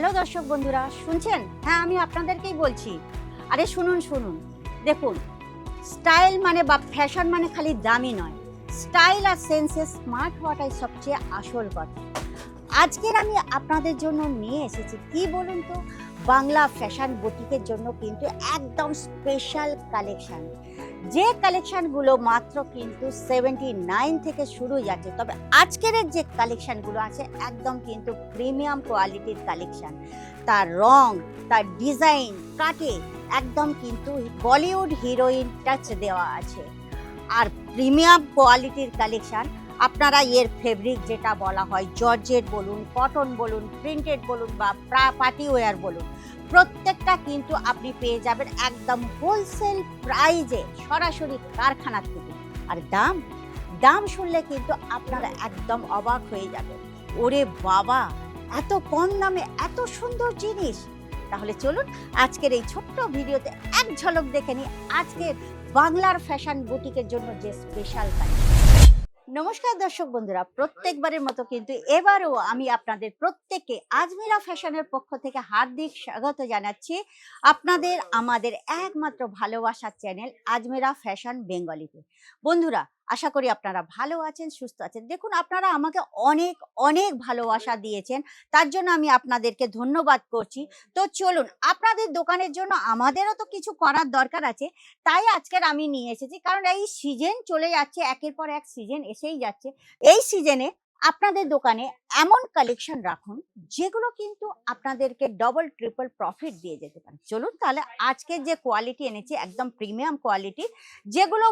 Hello দর্শক বন্ধুরা, শুনছেন? হ্যাঁ আমি আপনাদেরকেই বলছি। আরে, শুনুন শুনুন। দেখুন স্টাইল মানে বা ফ্যাশন মানে খালি দামি নয়। স্টাইল আর সেন্সে স্মার্ট হওয়াটাই সবচেয়ে আসল কথা। আজকের আমি আপনাদের জন্য নিয়ে এসেছি, কি বলুন তো? বাংলা ফ্যাশন বুটিকের জন্য কিন্তু একদম স্পেশাল কালেকশন যে কালেকশনগুলো মাত্র কিন্তু সেভেন্টি নাইন থেকে শুরু যাচ্ছে, তবে আজকের যে কালেকশনগুলো আছে, একদম কিন্তু প্রিমিয়াম কোয়ালিটির কালেকশন তার রং, তার ডিজাইন কাটে, একদম কিন্তু বলিউড হিরোইন টাচ দেওয়া আছে। আর প্রিমিয়াম কোয়ালিটির কালেকশন আপনারা এর ফেব্রিক যেটা বলা হয়, জর্জেট বলুন কটন বলুন প্রিন্টেড বলুন বা পার্টি ওয়্যার বলুন প্রত্যেকটা কিন্তু আপনি পেয়ে যাবেন একদম হোলসেল প্রাইজে সরাসরি কারখানা থেকে। আর দাম? দাম শুনলে কিন্তু আপনারা একদম অবাক হয়ে যাবেন। ওরে বাবা! এত কম দামে এত সুন্দর জিনিস! তাহলে চলুন আজকের এই ছোট্ট ভিডিওতে এক ঝলক দেখে নিই আজকের বাংলার ফ্যাশন বুটিকের জন্য যে স্পেশাল কালেকশন নমস্কার দর্শক বন্ধুরা, প্রত্যেকবারের মতো কিন্তু এবারও আমি আপনাদের প্রত্যেককে আজমিরা ফ্যাশনের পক্ষ থেকে হার্দিক স্বাগত জানাচ্ছি আপনাদের, আমাদের একমাত্র ভালোবাসার চ্যানেল আজমিরা ফ্যাশন বেঙ্গলিতে। বন্ধুরা আশা করি আপনারা ভালো আছেন, সুস্থ আছেন। দেখুন, আপনারা আমাকে অনেক অনেক ভালোবাসা দিয়েছেন। তার জন্য আমি আপনাদেরকে ধন্যবাদ করছি। তো চলুন, আপনাদের দোকানের জন্য আমাদেরও তো কিছু করার দরকার আছে। তাই আজকের আমি নিয়ে এসেছি। কারণ এই সিজন চলে যাচ্ছে, একের পর এক সিজন এসেই যাচ্ছে। এই সিজনে আপনাদের দোকানে এমন কালেকশন রাখুন, যেগুলো কিন্তু আপনাদেরকে ডবল ট্রিপল প্রফিট দিয়ে যেতে পারে। চলুন তাহলে আজকে যে কোয়ালিটি এনেছি, একদম প্রিমিয়াম কোয়ালিটি যেগুলো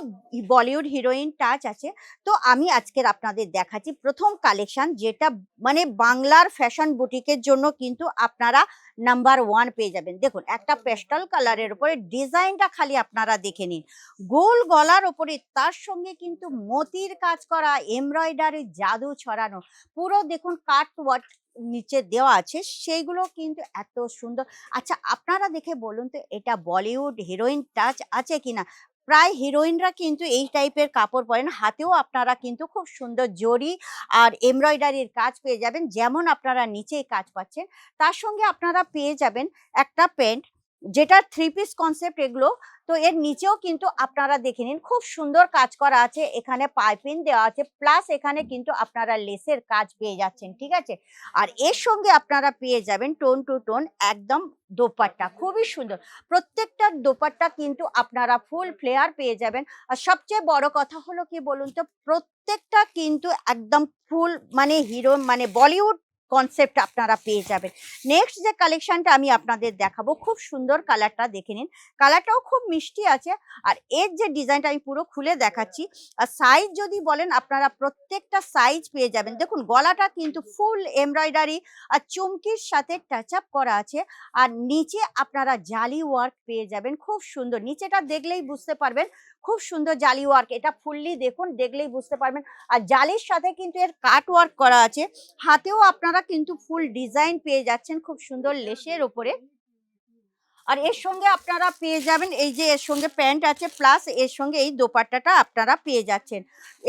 বলিউড হিরোইন টাচ আছে, তো আমি আজকের আপনাদের দেখাচ্ছি প্রথম কালেকশন যেটা মানে বাংলার ফ্যাশন বুটিকের জন্য কিন্তু আপনারা নাম্বার ওয়ান পেয়ে যাবেন। দেখুন একটা পেস্টাল কালারের উপরে ডিজাইনটা খালি আপনারা দেখে নিন। গোল গলার ওপরে তার সঙ্গে কিন্তু মতির কাজ করা এমব্রয়ডারি জাদু ছড়ানো পুরো দেখুন কাট ওয়ার্ক নিচে দেওয়া আছে। সেইগুলো কিন্তু এত সুন্দর। আচ্ছা আপনারা দেখে বলুন তো এটা বলিউড হিরোইন টাচ আছে কিনা? প্রায় হিরোইনরা কিন্তু এই টাইপের কাপড় পরেন। হাতেও আপনারা কিন্তু খুব সুন্দর জরি আর এমব্রয়ডারির কাজ পেয়ে যাবেন। যেমন আপনারা নিচেই কাজ পাচ্ছেন, তার সঙ্গে আপনারা পেয়ে যাবেন একটা প্যান্ট যেটা থ্রি পিস কনসেপ্ট এগুলো, তো এর নিচেও কিন্তু আপনারা দেখে নিন, খুব সুন্দর কাজ করা আছে, এখানে পাইপিন দেওয়া আছে প্লাস এখানে কিন্তু আপনারা লেসের কাজ পেয়ে যাচ্ছেন, ঠিক আছে? আর এর সঙ্গে আপনারা পেয়ে যাবেন টোন টু টোন একদম দোপাট্টা, খুবই সুন্দর। প্রত্যেকটা দোপাট্টা কিন্তু আপনারা ফুল ফ্লেয়ার পেয়ে যাবেন। আর সবচেয়ে বড় কথা হলো কি বলুন তো, প্রত্যেকটা কিন্তু একদম ফুল মানে হিরো মানে বলিউড কনসেপ্ট আপনারা পেয়ে যাবেন। নেক্সট যে কালেকশনটা আমি আপনাদের দেখাবো, খুব সুন্দর কালারটা দেখে নিন। কালারটাও খুব মিষ্টি আছে, আর এর যে ডিজাইনটা আমি পুরো খুলে দেখাচ্ছি, আর সাইজ যদি বলেন, আপনারা প্রত্যেকটা সাইজ পেয়ে যাবেন। দেখুন, গলাটা কিন্তু ফুল এমব্রয়ডারি আর চুমকির সাথে টাচ আপ করা আছে, আর নিচে আপনারা জালি ওয়ার্ক পেয়ে যাবেন, খুব সুন্দর। নিচেটা দেখলেই বুঝতে পারবেন, খুব সুন্দর জালি ওয়ার্ক এটা ফুললি দেখুন, দেখলেই বুঝতে পারবেন। আর জালির সাথে কিন্তু এর কাট ওয়ার্ক করা আছে। হাতেও আপনারা কিন্তু ফুল ডিজাইন পেয়ে যাচ্ছেন খুব সুন্দর লেসের ওপরে আর এর সঙ্গে আপনারা পেয়ে যাবেন, এই যে এর সঙ্গে প্যান্ট আছে, প্লাস এর সঙ্গে এই দোপাট্টাটা আপনারা পেয়ে যাচ্ছেন।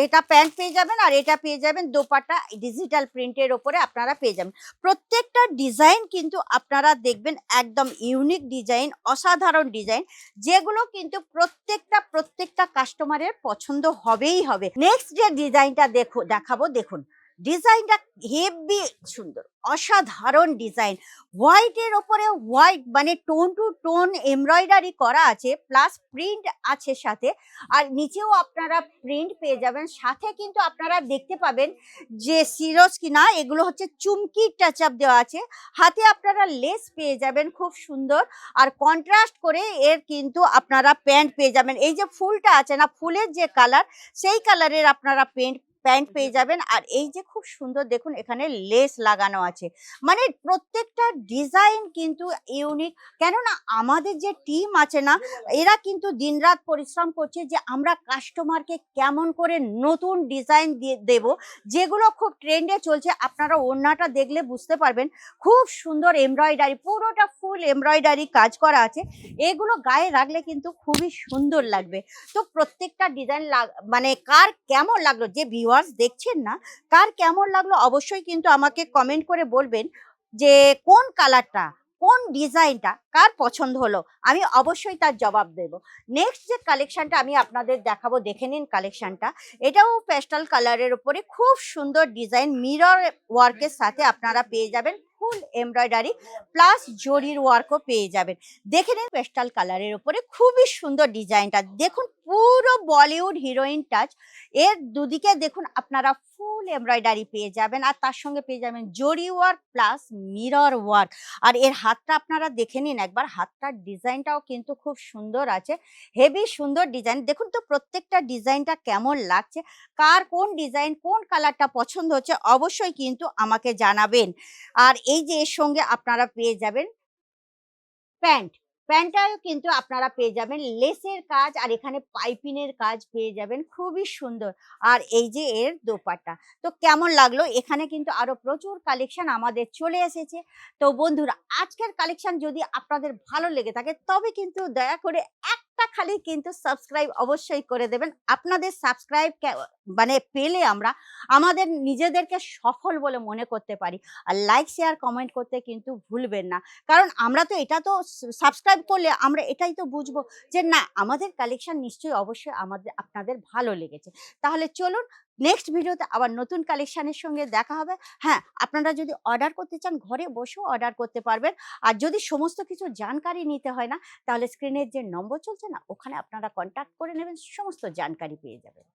এটা প্যান্ট পেয়ে যাবেন আর এটা পেয়ে যাবেন দোপাট্টা ডিজিটাল প্রিন্টের ওপরে আপনারা পেয়ে যাবেন। প্রত্যেকটা ডিজাইন কিন্তু আপনারা দেখবেন একদম ইউনিক ডিজাইন, অসাধারণ ডিজাইন, যেগুলো কিন্তু প্রত্যেকটা প্রত্যেকটা কাস্টমারের পছন্দ হবেই হবে। নেক্সট যে ডিজাইনটা দেখো, দেখাবো, দেখুন। ডিজাইনটা হেভি সুন্দর, অসাধারণ ডিজাইন হোয়াইটের ওপরে হোয়াইট মানে টোন টু টোন এমব্রয়ডারি করা আছে প্লাস প্রিন্ট আছে সাথে, আর নিচেও আপনারা প্রিন্ট পেয়ে যাবেন। সাথে কিন্তু আপনারা দেখতে পাবেন যে সিরোজ কিনা, এগুলো হচ্ছে চুমকি টাচ আপ দেওয়া আছে। হাতে আপনারা লেস পেয়ে যাবেন খুব সুন্দর, আর কন্ট্রাস্ট করে এর কিন্তু আপনারা প্যান্ট পেয়ে যাবেন। এই যে ফুলটা আছে না, ফুলের যে কালার সেই কালারের আপনারা প্যান্ট প্যান্ট পেয়ে যাবেন। আর এই যে খুব সুন্দর দেখুন এখানে লেস লাগানো আছে। মানে প্রত্যেকটা ডিজাইন কিন্তু ইউনিক। কেননা আমাদের যে টিম আছে না এরা কিন্তু দিনরাত পরিশ্রম করছে যে আমরা কাস্টমারকে কেমন করে নতুন ডিজাইন দিয়ে দেব যেগুলো খুব ট্রেন্ডে চলছে। আপনারা ওড়নাটা দেখলে বুঝতে পারবেন খুব সুন্দর এমব্রয়ডারি পুরোটা ফুল এমব্রয়ডারি কাজ করা আছে। এগুলো গায়ে রাখলে কিন্তু খুবই সুন্দর লাগবে। তো প্রত্যেকটা ডিজাইন মানে কার কেমন লাগল যে ভিউয়ার্স দেখছেন না, কার কেমন লাগল অবশ্যই কিন্তু আমাকে কমেন্ট করে বলবেন যে কোন কালারটা কোন ডিজাইনটা কার পছন্দ হলো, আমি অবশ্যই তার জবাব দেব। নেক্সট যে কালেকশানটা আমি আপনাদের দেখাবো, দেখে নিন কালেকশানটা এটাও প্যাস্টাল কালারের উপরে খুব সুন্দর ডিজাইন মিরর ওয়ার্কের সাথে আপনারা পেয়ে যাবেন। ফুল, এমব্রয়ডারি, প্লাস জরির ওয়ার্কও পেয়ে যাবেন। দেখে নিন পেস্টাল কালারের উপরে খুবই সুন্দর ডিজাইনটা দেখুন পুরো বলিউড হিরোইন টাচ এর দুদিকে দেখুন আপনারা ফুল এমব্রয়ডারি পেয়ে যাবেন। আর তার সঙ্গে পেয়ে যাবেন zari work plus mirror work আর এর হাতটা আপনারা দেখে নিন একবার, হাতটার ডিজাইনটাও কিন্তু খুব সুন্দর আছে। হেভি সুন্দর ডিজাইন দেখুন তো প্রত্যেকটা ডিজাইনটা কেমন লাগছে। কার কোন ডিজাইন, কোন কালারটা পছন্দ হচ্ছে অবশ্যই কিন্তু আমাকে জানাবেন। আর এই যে এর সঙ্গে আপনারা পেয়ে যাবেন প্যান্ট। প্যান্টটাও কিন্তু আপনারা পেয়ে যাবেন। লেসের কাজ আর এখানে পাইপিনের কাজ পেয়ে যাবেন। খুবই সুন্দর। আর এই যে এর দোপাটা তো কেমন লাগল? এখানে কিন্তু আরও প্রচুর কালেকশন আমাদের চলে এসেছে। তো বন্ধুরা, আজকের কালেকশন যদি আপনাদের ভালো লেগে থাকে, তবে কিন্তু দয়া করে একটা খালি কিন্তু সাবস্ক্রাইব অবশ্যই করে দেবেন। আপনাদের সাবস্ক্রাইব মানে পেলে আমরা আমাদের নিজেদেরকে সফল বলে মনে করতে পারি। আর লাইক শেয়ার কমেন্ট করতে কিন্তু ভুলবেন না। কারণ আমরা তো এটা তো সাবস্ক্রাইব করলে আমরা এটাই তো বুঝব যে না, আমাদের কালেকশান নিশ্চয়ই অবশ্যই আমাদের, আপনাদের ভালো লেগেছে। তাহলে চলুন নেক্সট ভিডিওতে আবার নতুন কালেকশানের সঙ্গে দেখা হবে। হ্যাঁ আপনারা যদি অর্ডার করতে চান, ঘরে বসেও অর্ডার করতে পারবেন। আর যদি সমস্ত কিছু জানকারি নিতে হয় না, তাহলে স্ক্রিনের যে নম্বর চলছে না, ওখানে আপনারা কন্ট্যাক্ট করে নেবেন, সমস্ত জানকারি পেয়ে যাবেন।